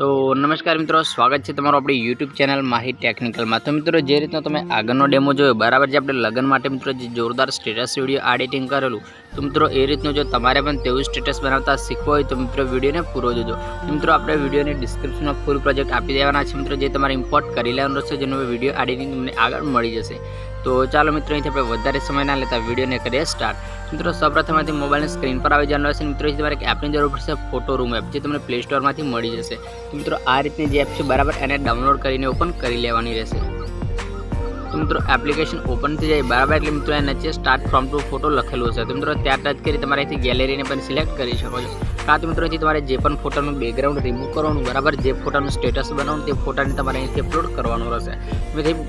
તો નમસ્કાર મિત્રો, સ્વાગત છે તમારું આપણી યુટ્યુબ ચેનલ માહી ટેકનિકલમાં તો મિત્રો, જે રીતનો તમે આગળનો ડેમો જોયો, બરાબર જે આપણે લગ્ન માટે મિત્રો જે જોરદાર સ્ટેટસ વીડિયો એડિટિંગ કરેલું, તો મિત્રો, એ રીતનું જો તમારે પણ તેવું સ્ટેટસ બનાવતા શીખવું હોય, તો મિત્રો, વિડીયોને પૂરો જોજો. મિત્રો, આપણે વિડીયોની ડિસ્ક્રિપ્શનમાં ફૂલ પ્રોજેક્ટ આપી દેવાના છે. મિત્રો, જે તમારે ઇમ્પોર્ટ કરી લેવાનું રહેશે જેનો વીડિયો એડિટિંગ તમને આગળ મળી જશે. તો ચાલો મિત્રો, અહીંથી આપણે વધારે સમય ના લેતા વિડીયોને કરીએ સ્ટાર્ટ મિત્રો સૌપ્રથમથી મોબાઈલની સ્ક્રીન પર આવી જવાનું રહેશે. મિત્રો તમારે એપની જરૂર પડશે ફોટો રૂમ એપ જે તમને પ્લે સ્ટોરમાંથી મળી જશે. તો મિત્રો, આ રીતની જે એપ છે, બરાબર એને ડાઉનલોડ કરીને ઓપન કરી લેવાની રહેશે. તો મિત્રો એપ્લિકેશન ઓપન થઈ જાય. બરાબર, એટલે મિત્રો, એના નીચે સ્ટાર્ટ ફ્રોમ ટુ ફોટો લખેલું હશે. તો મિત્રો, ત્યાં ટચ કરી તમારે અહીંથી ગેલેરીને પણ સિલેક્ટ કરી શકો છો. કાં તો મિત્રો, અહીંથી તમારે જે પણ ફોટાનું બેકગ્રાઉન્ડ રિમૂવ કરવાનું, બરાબર, જે ફોટાનું સ્ટેટસ બનાવવાનું, તે ફોટાને તમારે અહીંથી અપલોડ કરવાનું રહેશે.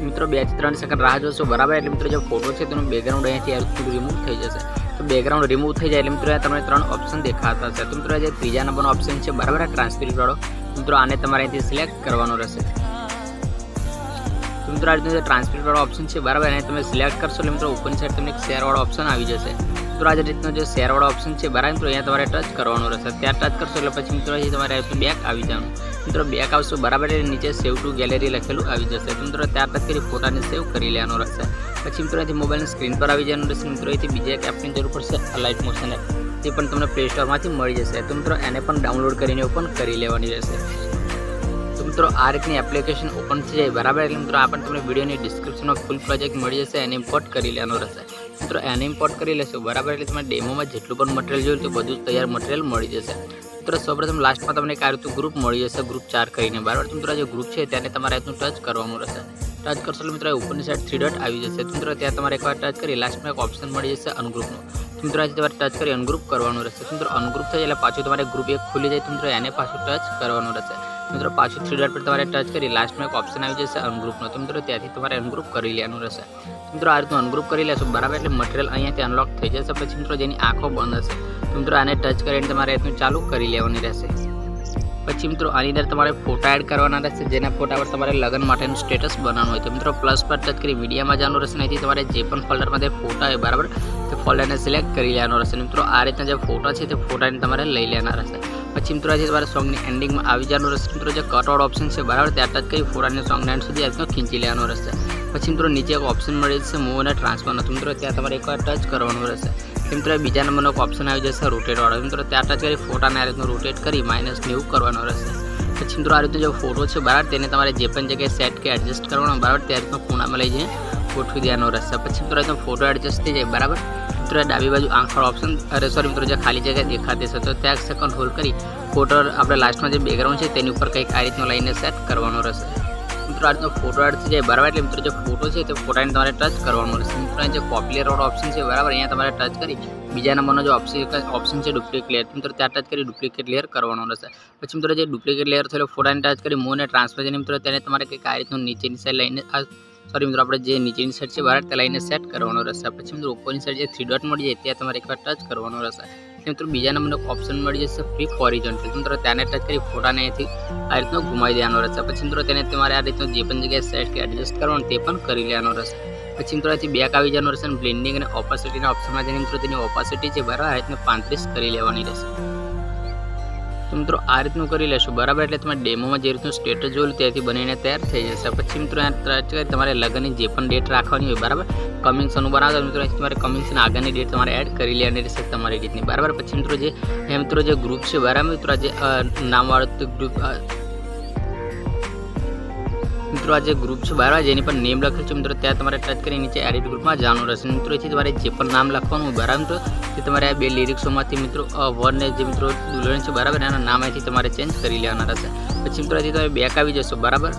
મિત્રો, બેથી ત્રણ સેકન્ડ રાહ જોશો, બરાબર? એટલે મિત્રો, જે ફોટો છે, તેનું બેકગ્રાઉન્ડ અહીંથી રિમૂવ થઈ જશે. તો બેકગ્રાઉન્ડ રિમૂવ થઈ જાય, એટલે મિત્રો તમને ત્રણ ઓપ્શન દેખાતા હશે. તો મિત્રો, જે ત્રીજા નંબરનો ઓપ્શન છે, બરાબર ટ્રાન્સફર વાળો મિત્રો, આને તમારે અહીંથી સિલેક્ટ કરવાનો રહેશે. તો મિત્રો, આ રીતે જે વાળો ઓપ્શન છે, બરાબર, એને તમે સિલેક્ટ કરશો એટલે મિત્રો ઉપરની સાઈડ તમને એક શેર વાળો ઓપ્શન આવી જશે. મિત્રો, આ જે રીતનો જે શેર વાળો ઓપ્શન છે, બરાબર, મિત્રો, અહીંયા તમારે ટચ કરવાનો રહેશે. ત્યાં ટચ કરશો એટલે પછી મિત્રો, અહીં તમારે બેક આવી જવાનું. મિત્રો બેક આવશો, બરાબર, એટલે નીચે સેવ ટુ ગેલેરી લખેલું આવી જશે. તો મિત્રો ત્યાં ટચ કરી ફોટાને સેવ કરી લેવાનો રહેશે. પછી મિત્રો, અહીંથી મોબાઈલની સ્ક્રીન પર આવી જવાનું રહેશે. મિત્રો, અહીંથી બીજા એક એપની જરૂર પડશે લાઇટ મોશન એપ તે પણ તમને પ્લે સ્ટોરમાંથી મળી જશે. તો મિત્રો, એને પણ ડાઉનલોડ કરીને ઓપન કરી લેવાની રહેશે. મિત્રો, આ રીતની એપ્લિકેશન ઓપન થઈ જાય, બરાબર? એટલે મિત્રો, આ પણ તમને વિડીયોની ડિસ્ક્રિપ્શનમાં ફૂલ પ્રોજેક્ટ મળી જશે, એને ઇમ્પોર્ટ કરી લેવાનો રહેશે. મિત્રો, એને ઇમ્પોર્ટ કરી લેશો, બરાબર? એટલે તમારે ડેમોમાં જેટલું પણ મટીરિયલ જોયું તો બધું જ તૈયાર મટીરિયલ મળી જશે. મિત્રો, સૌપ્રથમ લાસ્ટમાં તમને એક આ રીતનું ગ્રુપ મળી જશે ગ્રુપ ચાર કરીને, બરાબર? મિત્રો જે ગ્રુપ છે, તેને તમારે રીતનું ટચ કરવાનું રહેશે. ટચ કરશો એટલે મિત્રો ઉપરની સાઈડ થ્રી ડોટ આવી જશે. મિત્રો, ત્યાં તમારે એકવાર ટચ કરી લાસ્ટમાં એક ઓપ્શન મળી જશે અનગ્રુપનો તો મિત્રો આજે તમારે ટચ કરી અનગ્રુપ કરવાનું રહેશે તો અનગ્રુપ થઈ એટલે પાછું તમારે ગ્રુપ એક ખુલી જાય તો એને પાછું ટચ કરવાનું રહેશે મિત્રો પાછું થ્રી ડોટ પર તમારે ટચ કરી લાસ્ટમાં એક ઓપ્શન આવી જશે અનગ્રુપનો તો મિત્રો ત્યાંથી તમારે અનગ્રુપ કરી લેવાનું રહેશે મિત્રો આ રીતનું અનગ્રુપ કરી લેશો બરાબર એટલે મટીરિયલ અહીંયાથી અનલોક થઈ જશે પછી મિત્રો જેની આંખો બંધ હશે મિત્રો આને ટચ કરીને તમારે રીતનું ચાલુ કરી લેવાની રહેશે પછી મિત્રો આની અંદર તમારે ફોટા એડ કરવાના રહેશે જેના ફોટા પર તમારે લગ્ન માટેનું સ્ટેટસ બનાવવાનું હોય તો મિત્રો પ્લસ પર ટચ કરી મીડિયામાં જવાનું રહેશે નહીં તમારે જે પણ ફોલ્ડરમાં તે ફોટા હોય બરાબર તે ફોલ્ડરને સિલેક્ટ કરી લેવાનો રહેશે. મિત્રો, આ રીતના જે ફોટા છે તે ફોટાને તમારે લઈ લેવાના રહેશે. પછી મિત્રો, આજે તમારે સોંગની એન્ડિંગમાં આવી જવાનું રહેશે. મિત્રો, જે કટઆઉટ ઓપ્શન છે, બરાબર, ત્યાં ટચ કરી ફોટાને સોંગ એન્ડ સુધી આજનો ખીંચી લેવાનો રહેશે. પછી મિત્રો, નીચે એક ઓપ્શન મળી જશે મૂવ અને ટ્રાન્સફરનો મિત્રો, ત્યાં તમારે એકવાર ટચ કરવાનું રહેશે. મિત્રો, બીજા નંબરનો ઓપ્શન આવી જશે રોટેટવાળો મિત્રો, ત્યાં ટચ કરી ફોટાને આ રીતનું રોટેટ કરી માઇનસ નેવું કરવાનો રહેશે. પછી મિત્રો, આ રીતનો જે ફોટો છે, બરાબર, તેને તમારે જે પણ જગ્યાએ સેટ કે એડજસ્ટ કરવાનો, બરાબર તે રીતનો ખૂણામાં લઈ જઈને ગોઠવી દેવાનો રહેશે પછી મિત્રો રીતનો ફોટો એડજસ્ટ થઈ જાય, બરાબર? મિત્રો ડાબી બાજુ આંખવાળો ઓપ્શન અરે સોરી મિત્રો જે ખાલી જગ્યા દેખાતી છે તો ત્યાં સેકન્ડ હોલ્ડ કરી ફોટો આપણે લાસ્ટમાં જે બેકગ્રાઉન્ડ છે તેની ઉપર કંઈક આ રીતનો લઈને સેટ કરવાનો રહેશે. મિત્રો આ રીતનો ફોટો એડ થઈ જાય, બરાબર? એટલે મિત્રો જે ફોટો છે તે ફોટાને તમારે ટચ કરવાનો રહેશે. મિત્રો જે કોપી રોડ ઓપ્શન છે, બરાબર? અહીંયા તમારે ટચ કરી બીજા નંબરનો જે ઓપ્શન ઓપ્શન છે ડુપ્લિકેટ લેયર મિત્રો ત્યાં ટચ કરી ડુપ્લિકેટ લેયર કરવાનો રહેશે. પછી મિત્રો જે ડુપ્લિકેટ લેયર થયેલો ફોટાને ટચ કરી મોને ટ્રાન્સફર કરીને મિત્રો તેને તમારે કંઈક આ રીતનું નીચેની સાઈડ લઈને સોરી મિત્રો, આપણે જે નીચેની સાઈડ છે બરાબર તે લઈને સેટ કરવાનો રહેશે. પછી મિત્રો, ઉપરની સાઈડ જે થ્રી ડોટ મળી જાય, ત્યાં તમારે એકવાર ટચ કરવાનો રહેશે. મિત્રો, બીજા નંબરનો ઓપ્શન મળી જશે ફ્રી હોરિઝોન્ટલ મિત્રો તેને ટચ કરી ફોટાને અહીંથી આ રીતનો ઘુમાવી દેવાનો રહેશે. પછી મિત્રો, તેને તમારે આ રીતનું જે પણ જગ્યાએ સેટ કે એડજસ્ટ કરવાનું તે પણ કરી લેવાનો રહેશે. પછી મિત્રો, અહીંથી બેક આવી જવાનું રહેશે બ્લેન્ડિંગ અને ઓપોસિટીના ઓપ્શનમાં જઈને મિત્રો, તેની ઓપોસિટી છે બરાબર આ રીતને પાંત્રીસ કરી લેવાની રહેશે. તો મિત્રો આ રીતનું કરી લેશું. બરાબર? એટલે તમે ડેમોમાં જે રીતનું સ્ટેટસ જોયું ત્યાંથી બનીને તૈયાર થઈ જશે. પછી મિત્રો તમારે લગ્નની જે પણ ડેટ રાખવાની હોય, બરાબર? કમિંગ્સનું બનાવતા મિત્રો તમારે કમિંગ્સની આગળની ડેટ તમારે એડ કરી લેવાની રહેશે તમારી રીતની. બરાબર? પછી મિત્રો જે મિત્રો જે ગ્રુપ છે, બરાબર? મિત્રો જે નામવાળું ગ્રુપ મિત્રો, આ જે ગ્રુપ છે બરાબર જેની પર નેમ લખેલ છે, મિત્રો, ત્યાં તમારે ટચ કરી નીચે એડિટ ગ્રુપમાં જવાનું રહેશે. મિત્રો, એથી તમારે જે પણ નામ લખવાનું બરાબર, મિત્રો તે તમારે આ બે લિરિક્સોમાંથી મિત્રો વનને જે, મિત્રો, દુલ્હન છે, બરાબર, એના નામ અહીંથી તમારે ચેન્જ કરી લેવાના રહેશે. પછી, મિત્રો અહીંથી તમે બેક આવી જશો, બરાબર?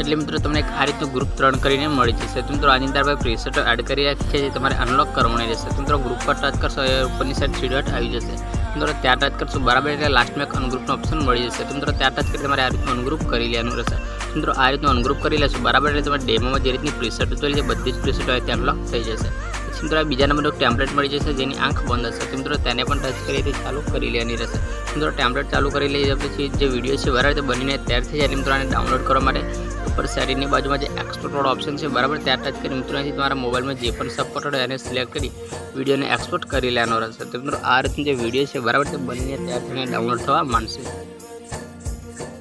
એટલે, મિત્રો, તમને આ રીતનું ગ્રુપ ત્રણ કરીને મળી જશે. તો, મિત્રો, આની અંદર આપણે પ્રેસેટ એડ કરી રાખી છે તમારે અનલોક કરવાની રહેશે. તો, મિત્રો ગ્રુપ પર ટચ કરશો, એ ઉપરની સાઈડ થ્રી ડોટ આવી જશે. મિત્રો, ત્યાં ટચ કરશો. બરાબર એટલે લાસ્ટમાં એક અનગ્રુપનો ઓપ્શન મળી જશે. તો મિત્રો, ત્યાં ટચ કરી તમારે આ રીતનું અનગ્રુપ કરી લેવાનું રહેશે. મિત્રો, આ રીતનું અનગ્રુપ કરી લેશો. બરાબર એટલે તમારે ડેમોમાં જે રીતની પ્રીસેટ તો છે બધી જ પ્રીસેટ હોય ત્યાં અનલોક થઈ જશે. પછી મિત્રો બીજા નંબરનો ટેમ્પલેટ મળી જશે જેની આંખ બંધ હશે. તો મિત્રો, તેને પણ ટચ કરી ચાલુ કરી લેવાની રહેશે. મિત્રો ટેમ્પલેટ ચાલુ કરી લઈએ પછી જે વીડિયો છે બરાબર બનીને તૈયાર થઈ જાય. મિત્રો, આને ડાઉનલોડ કરવા માટે ઉપર શરીરની બાજુમાં જે એક્સપોર્ટ ઓપ્શન છે, બરાબર, ત્યાં ટચ કરી મિત્રો, અહીંથી તમારા મોબાઈલમાં જે પણ સપોર્ટ હોય એને સિલેક્ટ કરી વિડીયોને એક્સપોર્ટ કરી લેવાનો રહેશે. તો મિત્રો, આ રીતની જે વીડિયો છે, બરાબર, તે બનીને તૈયાર થઈને ડાઉનલોડ થવા માંડશે.